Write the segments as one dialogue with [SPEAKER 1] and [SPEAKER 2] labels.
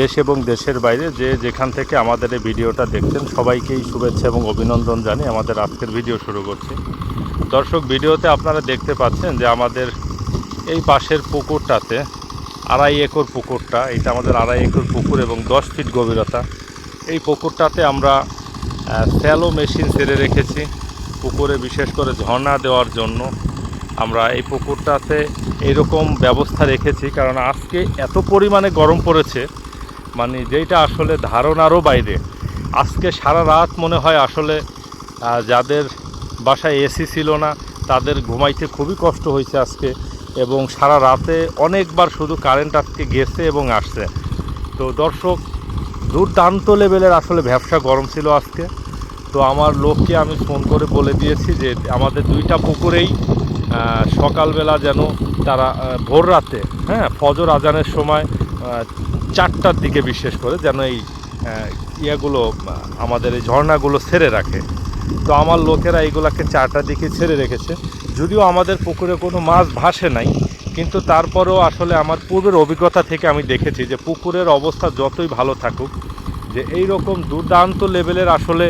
[SPEAKER 1] দেশ এবং দেশের বাইরে যে যেখান থেকে আমাদের এই ভিডিওটা দেখছেন, সবাইকেই শুভেচ্ছা এবং অভিনন্দন জানিয়ে আমাদের আজকের ভিডিও শুরু করছি। দর্শক, ভিডিওতে আপনারা দেখতে পাচ্ছেন যে আমাদের এই পাশের পুকুরটাতে আড়াই একর পুকুরটা, এটা আমাদের আড়াই একর পুকুর এবং দশ ফিট গভীরতা। এই পুকুরটাতে আমরা স্যালো মেশিন ছেড়ে রেখেছি। পুকুরে বিশেষ করে ঝর্ণা দেওয়ার জন্য আমরা এই পুকুরটাতে এরকম ব্যবস্থা রেখেছি, কারণ আজকে এত পরিমাণে গরম পড়েছে মানে যেটা আসলে ধারণারও বাইরে। আজকে সারা রাত মনে হয় আসলে যাদের বাসায় এসি ছিল না, তাদের ঘুমাইতে খুবই কষ্ট হয়েছে আজকে এবং সারা রাতে অনেকবার শুধু কারেন্ট আজকে গেছে এবং আসছে। তো দর্শক, দুর্দান্ত লেভেলের আসলে ব্যবসা গরম ছিল আজকে। তো আমার লোককে আমি ফোন করে বলে দিয়েছি যে, আমাদের দুইটা পুকুরেই সকালবেলা যেন তারা ভোর রাতে হ্যাঁ ফজর আজানের সময় চারটার দিকে বিশেষ করে যেন এই ইয়েগুলো আমাদের এই ঝর্ণাগুলো ছেড়ে রাখে। তো আমার লোকেরা এইগুলাকে চারটার দিকে ছেড়ে রেখেছে। যদিও আমাদের পুকুরে কোনো মাছ ভাসে নাই, কিন্তু তারপরেও আসলে আমার পূর্বের অভিজ্ঞতা থেকে আমি দেখেছি যে পুকুরের অবস্থা যতই ভালো থাকুক, যে এই রকম দুর্দান্ত লেভেলের আসলে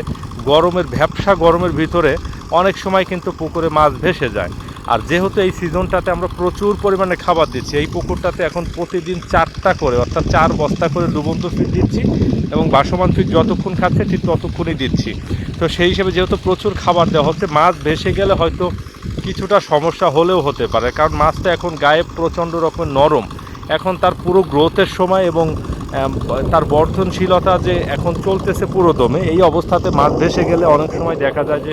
[SPEAKER 1] গরমের, ভ্যাবসা গরমের ভিতরে অনেক সময় কিন্তু পুকুরে মাছ ভেসে যায়। আর যেহেতু এই সিজনটাতে আমরা প্রচুর পরিমাণে খাবার দিচ্ছি, এই পুকুরটাতে এখন প্রতিদিন চারটা করে, অর্থাৎ চার বস্তা করে ডুবন্ত ফিট দিচ্ছি এবং বাসমান ফিট যতক্ষণ খাচ্ছে ঠিক ততক্ষণই দিচ্ছি। তো সেই হিসেবে যেহেতু প্রচুর খাবার দেওয়া হচ্ছে, মাছ ভেসে গেলে হয়তো কিছুটা সমস্যা হলেও হতে পারে, কারণ মাছটা এখন গায়ে প্রচণ্ড রকমের নরম। এখন তার পুরো গ্রোথের সময় এবং তার বর্ধনশীলতা যে এখন চলতেছে পুরো দমে এই অবস্থাতে মাছ ভেসে গেলে অনেক সময় দেখা যায় যে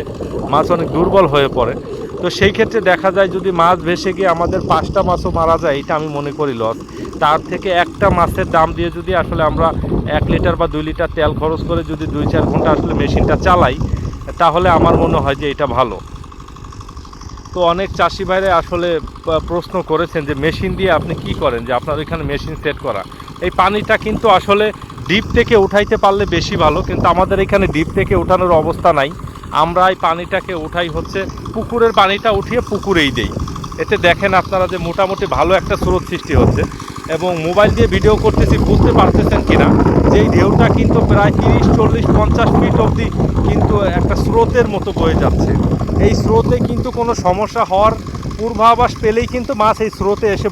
[SPEAKER 1] মাছ অনেক দুর্বল হয়ে পড়ে। তো সেই ক্ষেত্রে দেখা যায় যদি মাছ ভেসে গিয়ে আমাদের পাঁচটা মাছও মারা যায়, এটা আমি মনে করি লস। তার থেকে একটা মাছের দাম দিয়ে যদি আসলে আমরা এক লিটার বা দুই লিটার তেল খরচ করে যদি দুই চার ঘণ্টা আসলে মেশিনটা চালাই, তাহলে আমার মনে হয় যে এটা ভালো। তো অনেক চাষি ভাইরা আসলে প্রশ্ন করেছেন যে মেশিন দিয়ে আপনি কি করেন? যে আপনার এখানে মেশিন সেট করা। এই পানিটা কিন্তু আসলে ডিপ থেকে উঠাইতে পারলে বেশি ভালো, কিন্তু আমাদের এখানে ডিপ থেকে উঠানোর অবস্থা নাই। আমরা এই পানিটাকে উঠাই হচ্ছে, পুকুরের পানিটা উঠিয়ে পুকুরেই দেই। এতে দেখেন আপনারা যে মোটামুটি ভালো একটা স্রোত সৃষ্টি হচ্ছে এবং মোবাইল দিয়ে ভিডিও করতেছি, বুঝতে পারতেছেন কিনা? যে এই ঢেউটা কিন্তু প্রায় তিরিশ, চল্লিশ, পঞ্চাশ ফিট অবধি কিন্তু একটা স্রোতের মতো বয়ে যাচ্ছে। এই স্রোতে কিন্তু কোনো সমস্যা হওয়ার পূর্বাভাস পেলেই কিন্তু মাছ এই স্রোতে এসে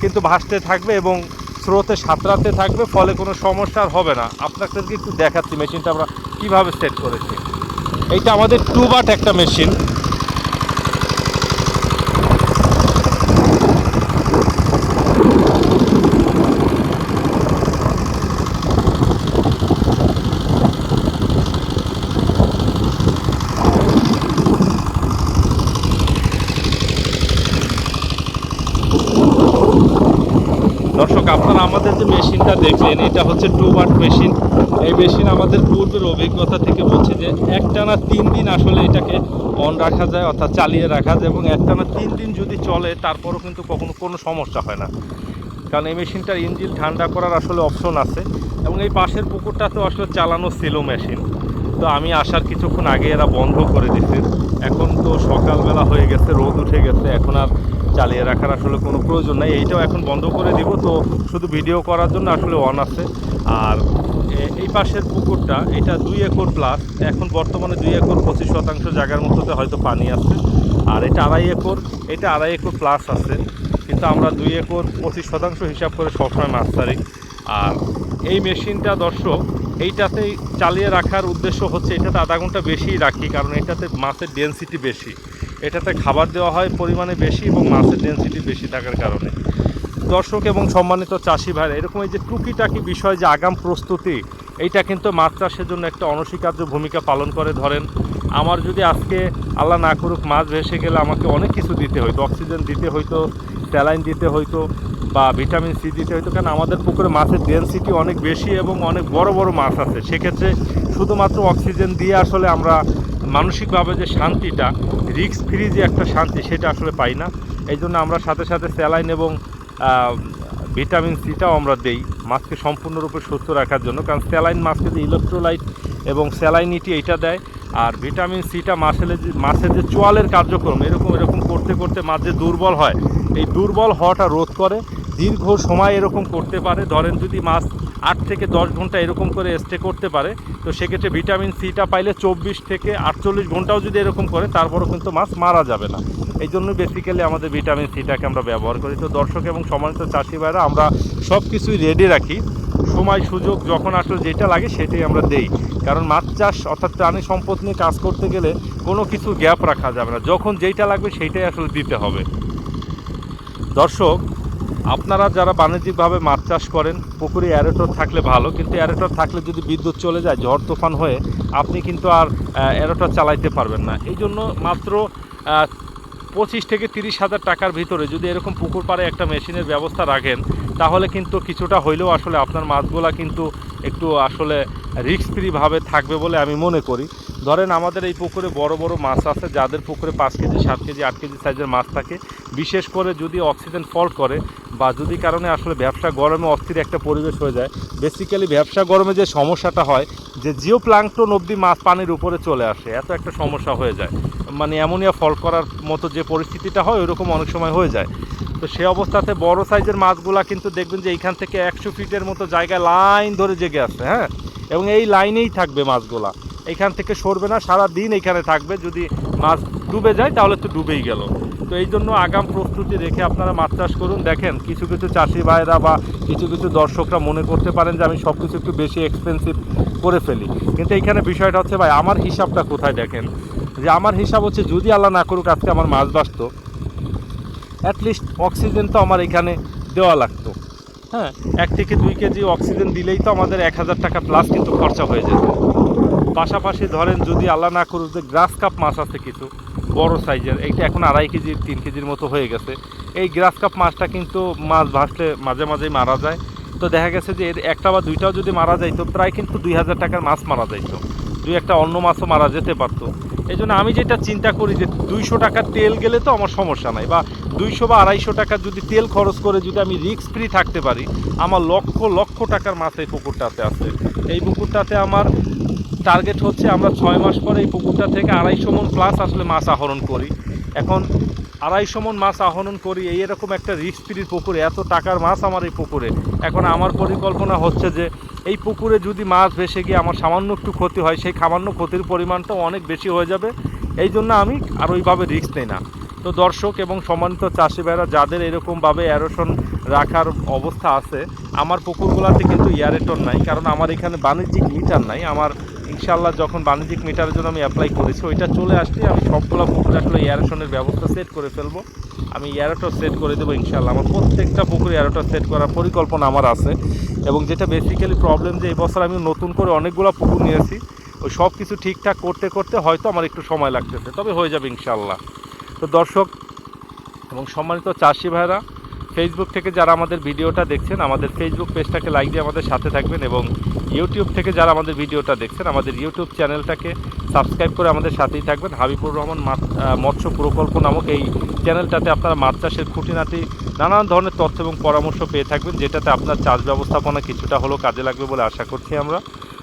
[SPEAKER 1] কিন্তু ভাসতে থাকবে এবং স্রোতে সাঁতরাতে থাকবে, ফলে কোনো সমস্যা হবে না। আপনাদেরকে একটু দেখাচ্ছি, মেশিনটা আমরা কীভাবে সেট করেছি। এইটা আমাদের টু বাট একটা মেশিন দর্শক আপনারা আমাদের যে মেশিনটা দেখলেন, এটা হচ্ছে টু বাট মেশিন। এই মেশিন আমাদের পূর্বের অভিজ্ঞতা থেকে বলছে যে একটানা তিন দিন আসলে এটাকে অন রাখা যায়, অর্থাৎ চালিয়ে রাখা যায় এবং একটানা তিন দিন যদি চলে, তারপরও কিন্তু কখনো কোনো সমস্যা হয় না। কারণ এই মেশিনটার ইঞ্জিন ঠান্ডা করার আসলে অপশন আছে এবং এই পাশের পুকুরটাতেও আসলে চালানো ছিল মেশিন। তো আমি আসার কিছুক্ষণ আগে এরা বন্ধ করে দিছে। এখন তো সকালবেলা হয়ে গেছে, রোদ উঠে গেছে, এখন আর চালিয়ে রাখার আসলে কোনো প্রয়োজন নাই। এইটাও এখন বন্ধ করে দিব। তো শুধু ভিডিও করার জন্য আসলে অন আছে। আর এই পাশের পুকুরটা, এটা দুই একর প্লাস এখন বর্তমানে দুই একর পঁচিশ শতাংশ জায়গার মধ্যে হয়তো পানি আছে। আর এটা আড়াই একর, এটা আড়াই একর প্লাস আছে। কিন্তু আমরা দুই একর পঁচিশ শতাংশ হিসাব করে সবসময় মাছ ছাড়ি আর এই মেশিনটা দর্শক এইটাতেই চালিয়ে রাখার উদ্দেশ্য হচ্ছে এটাতে আধা ঘণ্টা বেশি রাখি। কারণ এটাতে মাছের ডেন্সিটি বেশি। এটাতে খাবার দেওয়া হয় পরিমাণে বেশি এবং মাছের ডেন্সিটি বেশি থাকার কারণে। দর্শক এবং সম্মানিত চাষি ভাই এরকম এই যে টুকিটাকি বিষয় যে আগাম প্রস্তুতি, এইটা কিন্তু মাছ চাষের জন্য একটা অনস্বীকার্য ভূমিকা পালন করে। ধরেন, আমার যদি আজকে আল্লাহ না করুক, মাছ ভেসে গেলে আমাকে অনেক কিছু দিতে হইতো। অক্সিজেন দিতে হইতো, স্যালাইন দিতে হইতো বা ভিটামিন সি দিতে হইতো, কারণ আমাদের পুকুরে মাছের ডেন্সিটি অনেক বেশি এবং অনেক বড় বড় মাছ আছে। সেক্ষেত্রে শুধুমাত্র অক্সিজেন দিয়ে আসলে আমরা মানসিকভাবে যে শান্তিটা রিস্ক ফ্রি যে একটা শান্তি, সেটা আসলে পাই না। এই জন্য আমরা সাথে সাথে স্যালাইন এবং ভিটামিন সিটাও আমরা দেই। মাছকে সম্পূর্ণরূপে সুস্থ রাখার জন্য। কারণ স্যালাইন মাছকে যে ইলেকট্রোলাইট এবং স্যালাইনিটি এইটা দেয়, আর ভিটামিন সিটা মাছের যে মাছের যে চোয়ালের কার্যক্রম, এরকম এরকম করতে করতে মাছ যে দুর্বল হয়, এই দুর্বল হওয়াটা রোধ করে। দীর্ঘ সময় এরকম করতে পারে। ধরেন যদি মাছ আট থেকে দশ ঘণ্টা এরকম করে স্টে করতে পারে। তো সেক্ষেত্রে ভিটামিন সিটা পাইলে চব্বিশ থেকে আটচল্লিশ ঘন্টাও যদি এরকম করে, তারপরও কিন্তু মাছ মারা যাবে না। এই জন্য বেসিক্যালি আমাদের ভিটামিন সিটাকে আমরা ব্যবহার করি। তো দর্শক এবং সম্মানিত চাষি ভাইরা, আমরা সব কিছুই রেডি রাখি। সময়, সুযোগ যখন আসলে যেটা লাগে সেটাই আমরা দেই। কারণ মাছ চাষ অর্থাৎ প্রাণী সম্পদ নিয়ে কাজ করতে গেলে কোনো কিছু গ্যাপ রাখা যাবে না। যখন যেইটা লাগবে সেইটাই আসলে দিতে হবে। দর্শক আপনারা যারা বাণিজ্যিকভাবে মাছ চাষ করেন, পুকুরে অ্যারেটর থাকলে ভালো, কিন্তু অ্যারেটর থাকলে যদি বিদ্যুৎ চলে যায়, ঝড় তুফান হয়ে, আপনি কিন্তু আর অ্যারেটর চালাইতে পারবেন না। এই জন্য মাত্র পঁচিশ থেকে তিরিশ হাজার টাকার ভিতরে যদি এরকম পুকুর পাড়ে একটা মেশিনের ব্যবস্থা রাখেন, তাহলে কিন্তু কিছুটা হইলেও আসলে আপনার মাছগুলা কিন্তু একটু আসলে রিস্ক ফ্রিভাবে থাকবে বলে আমি মনে করি। ধরেন আমাদের এই পুকুরে বড় বড় মাছ আছে, যাদের পুকুরে পাঁচ কেজি, সাত কেজি, আট কেজি সাইজের মাছ থাকে। বিশেষ করে যদি অক্সিজেন ফল্ট করে বা যদি কারণে আসলে ব্যবসা গরমে অস্থির একটা পরিবেশ হয়ে যায় বেসিক্যালি ব্যবসা গরমে যে সমস্যাটা হয়, যে জিও প্লাঙ্কটন অবধি মাছ পানির উপরে চলে আসে, এত একটা সমস্যা হয়ে যায়। মানে অ্যামোনিয়া ফল্ট করার মতো যে পরিস্থিতিটা হয় ওইরকম অনেক সময় হয়ে যায়। তো সে অবস্থাতে বড় সাইজের মাছগুলা কিন্তু দেখবেন যে এইখান থেকে একশো ফিটের মতো জায়গায় লাইন ধরে জেগে আছে হ্যাঁ? এবং এই লাইনেই থাকবে মাছগুলা। এইখান থেকে সরবে না সারা দিন এইখানে থাকবে। যদি মাছ ডুবে যায়, তাহলে তো ডুবেই গেল। তো এই জন্য আগাম প্রস্তুতি রেখে আপনারা মাছ চাষ করুন। দেখেন, কিছু কিছু চাষি ভাইরা বা কিছু কিছু দর্শকরা মনে করতে পারেন যে আমি সব কিছু একটু বেশি এক্সপেন্সিভ করে ফেলি। কিন্তু এইখানে বিষয়টা হচ্ছে, ভাই, আমার হিসাবটা কোথায় দেখেন? যে আমার হিসাব হচ্ছে, যদি আল্লাহ না করুক, আজকে আমার মাছ বাঁচতো। অ্যাটলিস্ট অক্সিজেন তো আমার এখানে দেওয়া লাগতো। হ্যাঁ এক থেকে দুই কেজি অক্সিজেন দিলেই তো আমাদের এক হাজার টাকা প্লাস কিন্তু খরচা হয়ে যেত। পাশাপাশি ধরেন, যদি আল্লাহ না করুক যে গ্রাস কাপ মাছ আছে কিছু বড় সাইজের, এইটা এখন আড়াই কেজি, তিন কেজির মতো হয়ে গেছে। এই গ্রাস কাপ মাছটা কিন্তু মাছ ভাসলে মাঝে মাঝেই মারা যায়। তো দেখা গেছে যে এর একটা বা দুইটাও যদি মারা যাইতো, প্রায় কিন্তু দুই হাজার টাকার মাছ মারা যাইতো। দুই একটা অন্য মাছও মারা যেতে পারতো। এই জন্য আমি যেটা চিন্তা করি যে দুইশো টাকার তেল গেলে তো আমার সমস্যা নাই, বা দুইশো বা আড়াইশো টাকার যদি তেল খরচ করে যদি আমি রিস্ক ফ্রি থাকতে পারি, আমার লক্ষ লক্ষ টাকার মাছ এই পুকুরটাতে আছে। এই পুকুরটাতে আমার টার্গেট হচ্ছে আমরা ছয় মাস পরে এই পুকুরটা থেকে আড়াইশো মন প্লাস আসলে মাছ আহরণ করি। এখন আড়াইশো মন মাছ আহরণ করি, এই এরকম একটা রিস্ক ফ্রি পুকুরে, এত টাকার মাছ আমার এই পুকুরে। এখন আমার পরিকল্পনা হচ্ছে যে, এই পুকুরে যদি মাছ ভেসে গিয়ে আমার সামান্য একটু ক্ষতি হয়, সেই সামান্য ক্ষতির পরিমাণটাও অনেক বেশি হয়ে যাবে। এই জন্য আমি আর ওইভাবে রিস্ক নেই না। তো দর্শক এবং সম্মানিত চাষি ভাইরা, যাদের এরকমভাবে অ্যারোশন রাখার অবস্থা আছে, আমার পুকুরগুলোতে কিন্তু এয়ারেটন নাই, কারণ আমার এখানে বাণিজ্যিক মিটার নাই। আমার ইনশাল্লাহ যখন বাণিজ্যিক মিটারের জন্য আমি অ্যাপ্লাই করেছি, ওইটা চলে আসলে আমি সবগুলো পুকুরে আসলে এয়ারেশনের ব্যবস্থা সেট করে ফেলব। আমি এয়ারোটা সেট করে দেবো ইনশাল্লাহ আমার প্রত্যেকটা পুকুরে এয়ারোটর সেট করার পরিকল্পনা আমার আছে। এবং যেটা বেসিক্যালি প্রবলেম যে এই বছর আমি নতুন করে অনেকগুলো পুকুর নিয়েছি। ওই সব কিছু ঠিকঠাক করতে করতে হয়তো আমার একটু সময় লাগতেছে। তবে হয়ে যাবে ইনশাল্লাহ তো দর্শক এবং সম্মানিত চাষি ভাইরা ফেসবুক থেকে যারা আমাদের ভিডিওটা দেখছেন, আমাদের ফেসবুক পেজটাকে লাইক দিয়ে আমাদের সাথে থাকবেন এবং ইউটিউব থেকে যারা আমাদের ভিডিওটা দেখছেন, আমাদের ইউটিউব চ্যানেলটাকে সাবস্ক্রাইব করে আমাদের সাথেই থাকবেন। হাবিবুর রহমান মৎস্য প্রকল্প নামক এই চ্যানেলটাতে আপনারা মাছ চাষের খুঁটিনাটি, নানান ধরনের তথ্য এবং পরামর্শ পেয়ে থাকবেন, যেটাতে আপনার চাষ ব্যবস্থাপনা কিছুটা হলেও কাজে লাগবে বলে আশা করছি আমরা।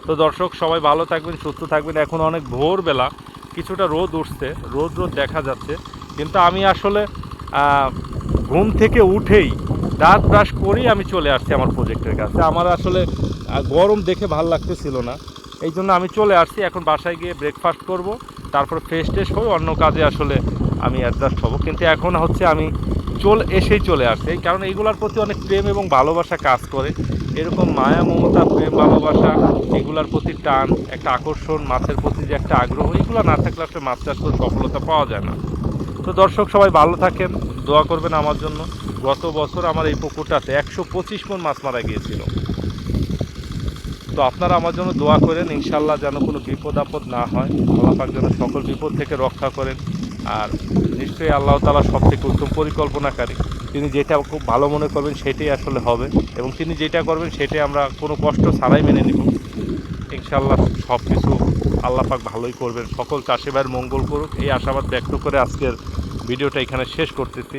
[SPEAKER 1] তো দর্শক, সবাই ভালো থাকবেন, সুস্থ থাকবেন। এখন অনেক ভোরবেলা, কিছুটা রোদ উঠছে, রোদ রোদ দেখা যাচ্ছে। কিন্তু আমি আসলে ঘুম থেকে উঠেই দাঁত ব্রাশ করেই আমি চলে আসছি আমার প্রজেক্টের কাছে। আমার আসলে গরম দেখে ভালো লাগতেছিল না। এই জন্য আমি চলে আসছি, এখন বাসায় গিয়ে ব্রেকফাস্ট করব, তারপর ফ্রেশ ট্রেশ হয়ে অন্য কাজে আসলে আমি অ্যাডজাস্ট হব। কিন্তু এখন হচ্ছে আমি চল, এসেই চলে আসছি। এই কারণ এইগুলোর প্রতি অনেক প্রেম এবং ভালোবাসা কাজ করে। এরকম মায়া, মমতা, প্রেম, ভালোবাসা, এগুলার প্রতি টান, একটা আকর্ষণ, মাছের প্রতি যে একটা আগ্রহ, এগুলো না থাকলে আসলে মাছ চাষ করে সফলতা পাওয়া যায় না। তো দর্শক সবাই ভালো থাকেন, দোয়া করবেন আমার জন্য। গত বছর আমার এই পুকুরটাতে একশো পঁচিশ মন মাছ মারা গিয়েছিল। তো আপনারা আমার জন্য দোয়া করেন, ইনশাল্লাহ যেন কোনো বিপদ আপদ না হয়। আল্লাহ পাক যেন সকল বিপদ থেকে রক্ষা করেন। আর নিশ্চয়ই আল্লাহ তালা সব থেকে উত্তম পরিকল্পনাকারী। তিনি যেটা খুব ভালো মনে করবেন সেটাই আসলে হবে। এবং তিনি যেটা করবেন সেটাই আমরা কোনো কষ্ট ছাড়াই মেনে নিব। ইনশাল্লাহ সব কিছু আল্লাপাক ভালোই করবেন। সকল চাষিবার মঙ্গল করুক। এই আশাবাদ ব্যক্ত করে আজকের ভিডিওটা এখানে শেষ করতেছি।